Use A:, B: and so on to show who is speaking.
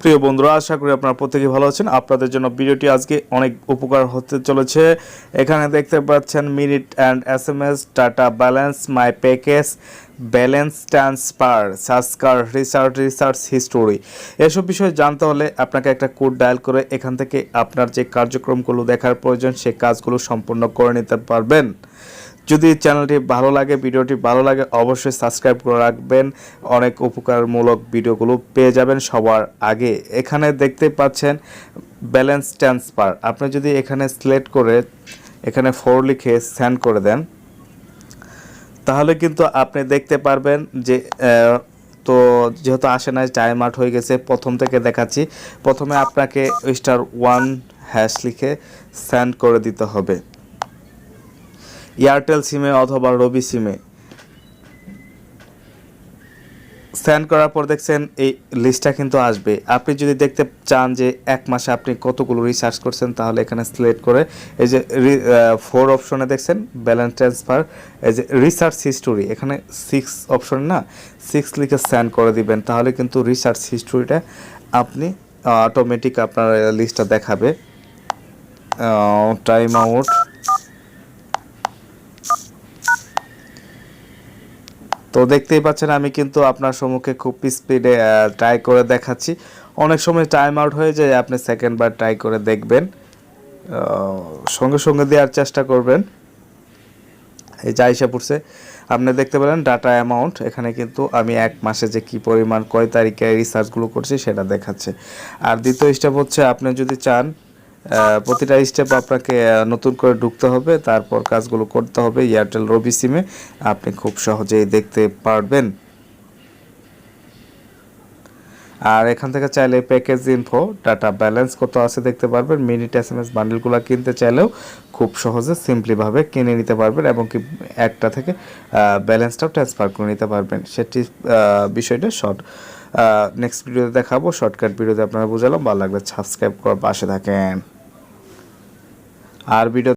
A: প্রিয় বন্ধুরা, আশা করি আপনারা প্রত্যেকেই ভালো আছেন। আপনাদের জন্য ভিডিওটি আজকে অনেক উপকার হতে চলেছে। এখানে দেখতে পাচ্ছেন minute and S M S data balance, my package, balance transfer সার্চকার research research history. এসব বিষয়ে জানতে হলে আপনাকে একটা কোড ডায়াল করে এখান থেকে আপনার যে কার্যক্রমগুলো দেখার প্রয়োজন, সে কাজগুলো সম্পূর্ণ করে নিতে পারবেন। যদি চ্যানেলটি ভালো লাগে ভিডিওটি ভালো লাগে, অবশ্যই সাবস্ক্রাইব করে রাখবেন। অনেক উপকারমূলক ভিডিওগুলো পেয়ে যাবেন সবার আগে। এখানে দেখতে পাচ্ছেন ব্যালেন্স ট্রান্সফার আপনি যদি এখানে সিলেক্ট করে এখানে ফোর লিখে সেন্ড করে দেন, তাহলে কিন্তু আপনি দেখতে পারবেন যে তো যেহেতু আসে না টাইম আউট হয়ে গেছে, প্রথম থেকে দেখাচ্ছি। প্রথমে আপনাকে স্টার ওয়ান হ্যাশ লিখে সেন্ড করে দিতে হবে। এয়ারটেল সিমে অথবা রবি সিমে। সেন্ড করার পর দেখছেন এই লিস্টটা কিন্তু আসবে। আপনি যদি দেখতে চান যে এক মাসে আপনি কতগুলো রিসার্চ করছেন, তাহলে এখানে সিলেক্ট করে এই যে ফোর অপশনে দেখছেন ব্যালেন্স ট্রান্সফার এই যে রিসার্চ হিস্টোরি এখানে সিক্স অপশন না সিক্স লিখে সেন্ড করে দিবেন, তাহলে কিন্তু রিসার্চ হিস্টোরিটা আপনি অটোমেটিক আপনার লিস্টটা দেখাবে। টাইম আউট তো দেখতেই পাচ্ছেন, আমি কিন্তু আপনার সম্মুখে খুব স্পিডে ট্রাই করে দেখাচ্ছি। অনেক সময় টাইম আউট হয়ে যায়, আপনি সেকেন্ড বার ট্রাই করে দেখবেন। সঙ্গে সঙ্গে দেওয়ার চেষ্টা করবেন। এই যা হিসাব পড়ছে, আপনি দেখতে পেলেন ডাটা অ্যামাউন্ট এখানে কিন্তু আমি এক মাসে যে কি পরিমাণ, কয় তারিখে রিসার্চগুলো করছি সেটা দেখাচ্ছে। আর দ্বিতীয় স্টেপ হচ্ছে, আপনি যদি চান প্রতিটা স্টেপ আপনাকে নতুন করে ঢুকতে হবে, তারপর কাজগুলো করতে হবে এয়ারটেল রবি সিমে আপনি খুব সহজেই দেখতে পারবেন। আর এখান থেকে চাইলে প্যাকেজ ইনফো ডাটা ব্যালেন্স কত আছে দেখতে পারবেন। মিনিট এস এম এস বান্ডেলগুলো কিনতে চাইলেও খুব সহজে সিম্পলিভাবে কিনে নিতে পারবেন এবং কি একটা থেকে ব্যালেন্সটাও ট্রান্সফার করে নিতে পারবেন। সেটি বিষয়টা শর্ট নেক্সট ভিডিওতে দেখাবো। শর্টকাট ভিডিওতে আপনারা বুঝালাম, ভালো লাগলে সাবস্ক্রাইব করার পাশে থাকেন। আর ভিডিও